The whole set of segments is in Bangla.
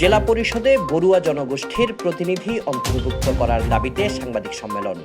জেলা পরিষদে বড়ুয়া জনগোষ্ঠীর প্রতিনিধি অন্তর্ভুক্ত করার দাবিতে সাংবাদিক সম্মেলন।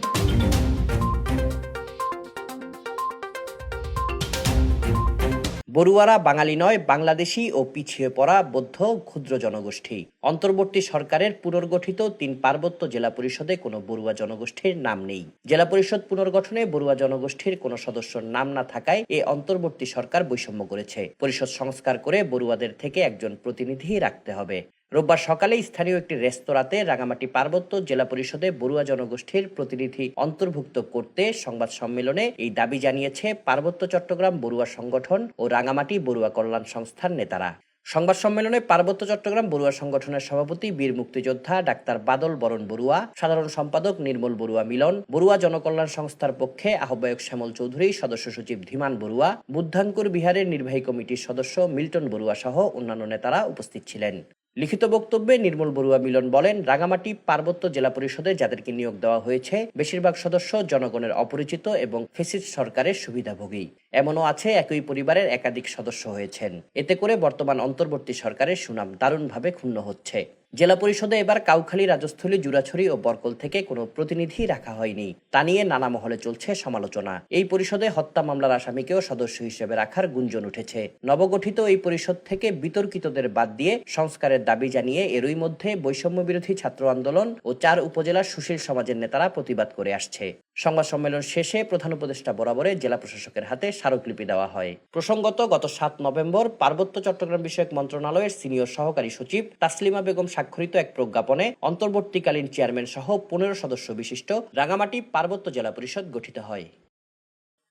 বড়ুয়ারা বাঙালি নয়, বাংলাদেশি ও পিছিয়ে পড়া বৌদ্ধ ক্ষুদ্র জনগোষ্ঠী। অন্তর্বর্তী সরকারের পুনর্গঠিত তিন পার্বত্য জেলা পরিষদে কোনো বড়ুয়া জনগোষ্ঠীর নাম নেই। জেলা পরিষদ পুনর্গঠনে বড়ুয়া জনগোষ্ঠীর কোনো সদস্যর নাম না থাকায় এ অন্তর্বর্তী সরকার বৈষম্য করেছে। পরিষদ সংস্কার করে বড়ুয়াদের থেকে একজন প্রতিনিধি রাখতে হবে। রোববার সকালে স্থানীয় একটি রেস্তোরাঁতে রাঙামাটি পার্বত্য জেলা পরিষদে বড়ুয়া জনগোষ্ঠীর প্রতিনিধি অন্তর্ভুক্ত করতে সংবাদ সম্মেলনে এই দাবি জানিয়েছে পার্বত্য চট্টগ্রাম বড়ুয়া সংগঠন ও রাঙামাটি বড়ুয়া কল্যাণ সংস্থার নেতারা। সংবাদ সম্মেলনে পার্বত্য চট্টগ্রাম বড়ুয়া সংগঠনের সভাপতি বীর মুক্তিযোদ্ধা ডাক্তার বাদল বরণ বড়ুয়া, সাধারণ সম্পাদক নির্মল বড়ুয়া মিলন, বড়ুয়া জনকল্যাণ সংস্থার পক্ষে আহ্বায়ক শ্যামল চৌধুরী, সদস্য সচিব ধীমান বড়ুয়া, বুদ্ধাঙ্কুর বিহারের নির্বাহী কমিটির সদস্য মিল্টন বড়ুয়া সহ অন্যান্য নেতারা উপস্থিত ছিলেন। লিখিত বক্তব্যে নির্মল বড়ুয়া মিলন বলেন, রাঙামাটি পার্বত্য জেলা পরিষদে যাদেরকে নিয়োগ দেওয়া হয়েছে, বেশিরভাগ সদস্য জনগণের অপরিচিত এবং ফেসিস সরকারের সুবিধাভোগী। এমনও আছে, একই পরিবারের একাধিক সদস্য হয়েছেন। এতে করে বর্তমান অন্তর্বর্তী সরকারের সুনাম দারুণভাবে ক্ষুণ্ণ হচ্ছে। জেলা পরিষদে এবার কাউখালী, রাজস্থলী, জুরাছড়ি ও বরকল থেকে কোনো প্রতিনিধি রাখা হয়নি। তা নিয়ে নানা মহলে চলছে সমালোচনা। এই পরিষদে হত্যা মামলার আসামিকেও সদস্য হিসেবে রাখার গুঞ্জন উঠেছে। নবগঠিত এই পরিষদ থেকে বিতর্কিতদের বাদ দিয়ে সংস্কারের দাবি জানিয়ে এরই মধ্যে বৈষম্য বিরোধী ছাত্র আন্দোলন ও চার উপজেলার সুশীল সমাজের নেতারা প্রতিবাদ করে আসছে। সংবাদ সম্মেলন শেষে প্রধান উপদেষ্টা বরাবরে জেলা প্রশাসকের হাতে স্মারকলিপি দেওয়া হয়। প্রসঙ্গত, গত সাত নভেম্বর পার্বত্য চট্টগ্রাম বিষয়ক মন্ত্রণালয়ের সিনিয়র সহকারী সচিব তাসলিমা বেগম স্বাক্ষরিত এক প্রজ্ঞাপনে অন্তর্বর্তীকালীন চেয়ারম্যান সহ পনেরো সদস্য বিশিষ্ট রাঙামাটি পার্বত্য জেলা পরিষদ গঠিত হয়।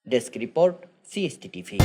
Desk report, CST TV.